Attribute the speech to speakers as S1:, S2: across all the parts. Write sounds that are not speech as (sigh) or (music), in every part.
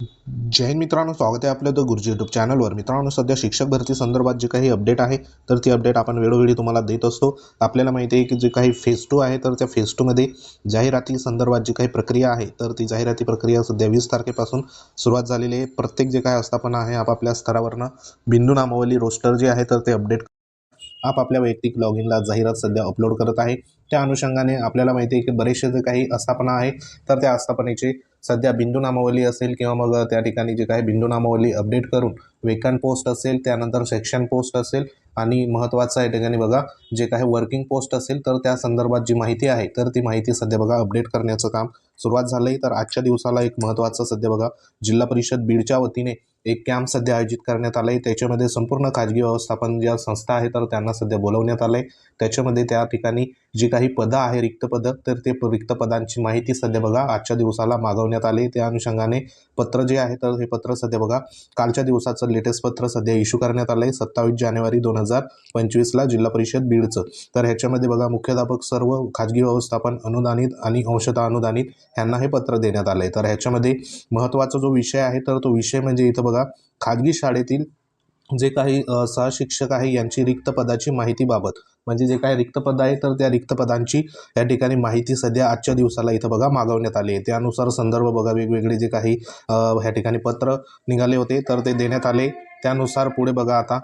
S1: जैन मित्रांनो स्वागत आहे आपलं द गुरुजी यूट्यूब चॅनलवर मित्रांनो सध्या शिक्षक भरती संदर्भात जे काही अपडेट आहे तर ती अपडेट आपण वेळोवेळी तुम्हाला देत असतो. आपल्याला माहिती आहे की जे काही फेज टू आहे तर त्या फेज टूमध्ये जाहिराती संदर्भात जी काही प्रक्रिया आहे तर ती जाहिराती प्रक्रिया सध्या वीस तारखेपासून सुरुवात झालेली आहे. प्रत्येक जे काही आस्थापना आहे आपापल्या स्तरावरनं बिंदू नामावली रोस्टर जे आहे तर ते अपडेट आपापल्या वैयक्तिक लॉग इनला जाहिरात सध्या अपलोड करत आहे. त्या अनुषंगाने आपल्याला माहिती आहे की बरेचसे जे काही आस्थापना आहे तर त्या आस्थापनेचे सध्या बिंदू नामावली असेल किंवा मग त्या ठिकाणी जे काही बिंदू नामावली अपडेट करून वेकंट पोस्ट असेल त्यानंतर सेक्शन पोस्ट असेल आणि महत्त्वाचं आहे ठिकाणी बघा जे काही वर्किंग पोस्ट असेल तर त्या संदर्भात जी माहिती आहे तर ती माहिती सध्या बघा अपडेट करण्याचं काम सुरुवात झालं आहे तर आजच्या दिवसाला एक महत्त्वाचं सध्या बघा जिल्हा परिषद बीडच्या वतीने एक कॅम्प सध्या आयोजित करण्यात आलं आहे त्याच्यामध्ये संपूर्ण खाजगी व्यवस्थापन ज्या संस्था आहे तर त्यांना सध्या बोलवण्यात आलं आहे त्याच्यामध्ये त्या ठिकाणी जी काही पदं आहे रिक्त पदं तर ते रिक्त पदांची माहिती सध्या बघा आजच्या दिवसाला मागवण्यात आली. त्या अनुषंगाने पत्र जे आहे तर हे पत्र सध्या बघा कालच्या दिवसाचं लेटेस्ट पत्र सध्या इश्यू करण्यात आलं आहे सत्तावीस जानेवारी दोन हजार पंचवीसला जिल्हा परिषद बीडचं. तर ह्याच्यामध्ये बघा मुख्याध्यापक सर्व खाजगी व्यवस्थापन अनुदानित आणि अंशतः अनुदानित ह्यांना हे पत्र देण्यात आलं आहे तर ह्याच्यामध्ये महत्त्वाचा जो विषय आहे तर तो विषय म्हणजे इथं बघा खाजगी शाळेतील जे काही सहशिक्षक आहे यांची रिक्त पदाची माहितीबाबत म्हणजे जे काही रिक्तपद आहे तर त्या रिक्तपदांची या ठिकाणी माहिती सध्या आजच्या दिवसाला इथं बघा मागवण्यात आली आहे. त्यानुसार संदर्भ बघा वेगवेगळे जे काही ह्या ठिकाणी पत्र निघाले होते तर ते देण्यात आले. त्यानुसार पुढे बघा आता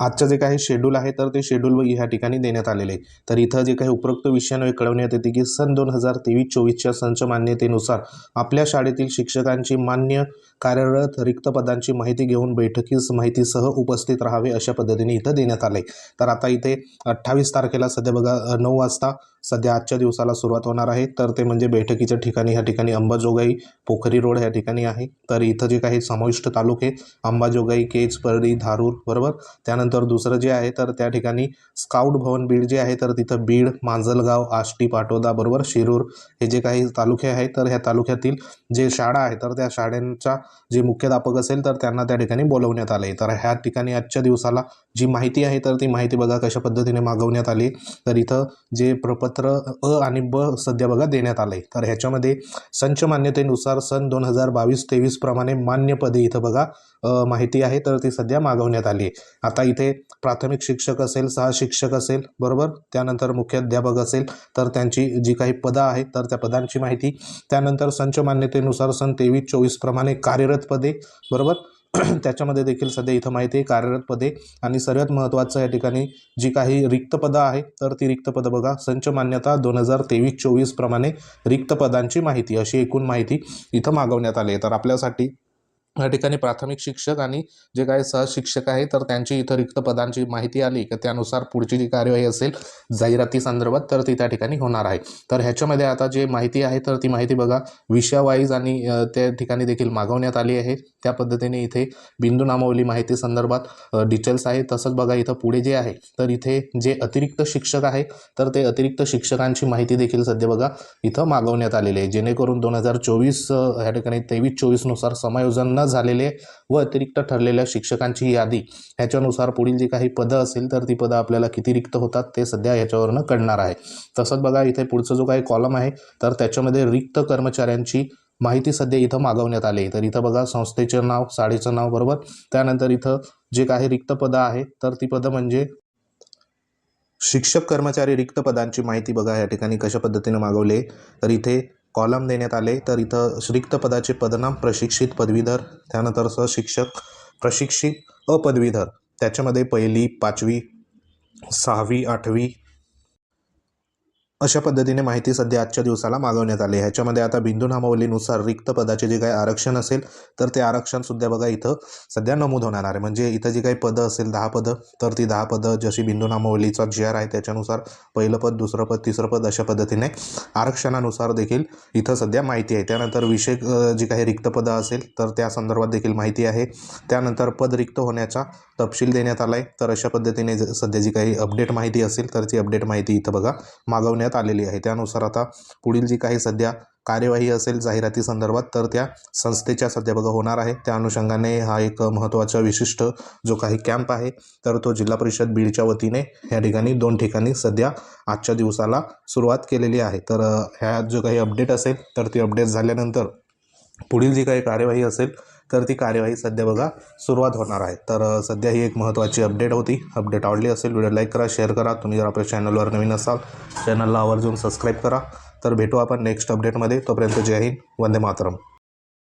S1: आजचं जे काही शेड्यूल आहे तर ते शेड्यूल ह्या ठिकाणी देण्यात आलेले आहे. तर इथं जे काही उपरोक्त विषयांवर कळवण्यात येते की सन दोन हजार तेवीस चोवीसच्या संच मान्यतेनुसार आपल्या शाळेतील शिक्षकांची मान्य कार्यरत रिक्त पदांची माहिती घेऊन बैठकीस माहितीसह उपस्थित राहावे अशा पद्धतीने इथं देण्यात आले तर आता इथे अठ्ठावीस तारखेला सध्या बघा नऊ वाजता सध्या आजच्या दिवसाला सुरुवात होणार आहे. तर ते म्हणजे बैठकीच्या ठिकाणी ह्या ठिकाणी अंबाजोगाई पोखरी रोड ह्या ठिकाणी आहे. तर इथं जे काही समाविष्ट तालुके अंबाजोगाई केज परडी धारूर बरोबर? त्यानंतर दुसरं जे आहे तर त्या ठिकाणी स्काउट भवन बीड जे आहे तर तिथं बीड मांजलगाव आष्टी पाटोदा बरोबर? शिरूर हे जे काही तालुके आहेत तर ह्या तालुक्यातील जे शाळा आहे तर त्या शाळांचा जे मुख्याध्यापक असेल तर त्यांना त्या ठिकाणी बोलवण्यात आले. तर ह्या ठिकाणी आजच्या दिवसाला जी माहिती आहे तर ती माहिती बघा कशा पद्धतीने मागवण्यात आली. तर इथं जे प्रपत्र अ आणि ब सध्या बघा देण्यात आलं आहे तर ह्याच्यामध्ये संच मान्यतेनुसार सन दोन हजार बावीस तेवीस प्रमाणे इथं बघा माहिती आहे. तर ती सध्या मागवण्यात आली आहे. आता इथे प्राथमिक शिक्षक असेल सहा शिक्षक असेल बरोबर? त्यानंतर मुख्याध्यापक असेल तर त्यांची जी काही पदं आहेत तर त्या पदांची माहिती. त्यानंतर संच मान्यतेनुसार सन तेवीस चोवीस प्रमाणे कार्यरत पदे बरोबर? (clears throat) त्याच्यामध्ये देखील सध्या इथं माहिती आहे कार्यरत पदे आणि सर्वात महत्त्वाचं या ठिकाणी जी काही रिक्त पदं आहे तर ती रिक्त पदं बघा. संच मान्यता दोन हजार तेवीस चोवीसप्रमाणे रिक्त पदांची माहिती अशी एकूण माहिती इथं मागवण्यात आली आहे. तर आपल्यासाठी या ठिकाणी प्राथमिक शिक्षक आणि जे काही सहशिक्षक आहे तर त्यांची इथं रिक्त पदांची माहिती आली की त्यानुसार पुढची जी कार्यवाही असेल जाहिराती संदर्भात तर ती त्या ठिकाणी होणार आहे. तर ह्याच्यामध्ये आता जे माहिती आहे तर ती माहिती बघा विषयावाईज आणि त्या ठिकाणी देखील मागवण्यात आली आहे. त्या पद्धतीने इथे बिंदू नामावली माहिती संदर्भात डिटेल्स आहे तसंच बघा इथं पुढे जे आहे तर इथे जे अतिरिक्त शिक्षक आहे तर ते अतिरिक्त शिक्षकांची माहिती देखील सध्या बघा इथं मागवण्यात आलेली आहे. जेणेकरून दोन हजार चोवीस ह्या ठिकाणी तेवीस चोवीसनुसार समायोजन न झालेले व अतिरिक्त ठरलेल्या शिक्षकांची यादी. ह्याच्यानुसार पुढील जी काही पदं असेल तर ती पदं आपल्याला किती रिक्त होतात ते सध्या ह्याच्यावरनं कळणार आहे. तसंच बघा इथे पुढचं जो काही कॉलम आहे तर त्याच्यामध्ये रिक्त कर्मचाऱ्यांची माहिती सध्या इथं मागवण्यात आली आहे. तर इथं बघा संस्थेचं नाव शाळेचं नाव बरोबर. त्यानंतर इथं जे काही रिक्त पदं आहेत तर ती पदं म्हणजे शिक्षक कर्मचारी रिक्त पदांची माहिती बघा या ठिकाणी कशा पद्धतीने मागवले तर इथे कॉलम देण्यात आले. तर इथं रिक्त पदाचे पदनाम प्रशिक्षित पदवीधर त्यानंतर सहशिक्षक प्रशिक्षित अपदवीधर. त्याच्यामध्ये पहिली पाचवी सहावी आठवी अशा पद्धतीने माहिती सध्या आजच्या दिवसाला मागवण्यात आली आहे. ह्याच्यामध्ये आता बिंदू नामावलीनुसार रिक्त पदाचे जे काही आरक्षण असेल तर ते आरक्षणसुद्धा बघा इथं सध्या नमूद होणार आहे. म्हणजे इथं जी काही पदं असेल दहा पदं तर ती दहा पदं जशी बिंदू नामावलीचा जी आर आहे त्याच्यानुसार पहिलं पद दुसरं पद तिसरं पद अशा पद्धतीने आरक्षणानुसार देखील इथं सध्या माहिती आहे. त्यानंतर विषय जी काही रिक्त पदं असेल तर त्या संदर्भात देखील माहिती आहे. त्यानंतर पद रिक्त होण्याचा तपशील देण्यात आला आहे तर अशा पद्धतीने ज- सध्या जी काही अपडेट माहिती असेल तर ती अपडेट माहिती इथं बघा मागवण्यात आलेली आहे. त्यानुसार आता पुढील जी काही सध्या कार्यवाही असेल जाहिराती संदर्भात तर त्या संस्थेच्या सध्या बघा होणार आहे. त्या अनुषंगाने हा एक महत्त्वाचा विशिष्ट जो काही कॅम्प आहे तर तो जिल्हा परिषद बीडच्या वतीने या ठिकाणी दोन ठिकाणी सध्या आजच्या दिवसाला सुरुवात केलेली आहे. तर ह्या जो काही अपडेट असेल तर ती अपडेट झाल्यानंतर पुढील जी काही कार्यवाही असेल तर ती कार्यवाही सध्या बघा सुरुवात होणार आहे. तर सध्या ही एक महत्त्वाची अपडेट होती. अपडेट आवडली असेल व्हिडिओ लाईक करा शेअर करा. तुम्ही जर आपल्या चॅनलवर नवीन असाल चॅनलला आवर्जून सबस्क्राईब करा. तर भेटू आपण नेक्स्ट अपडेटमध्ये. तोपर्यंत जय हिंद वंदे मातरम.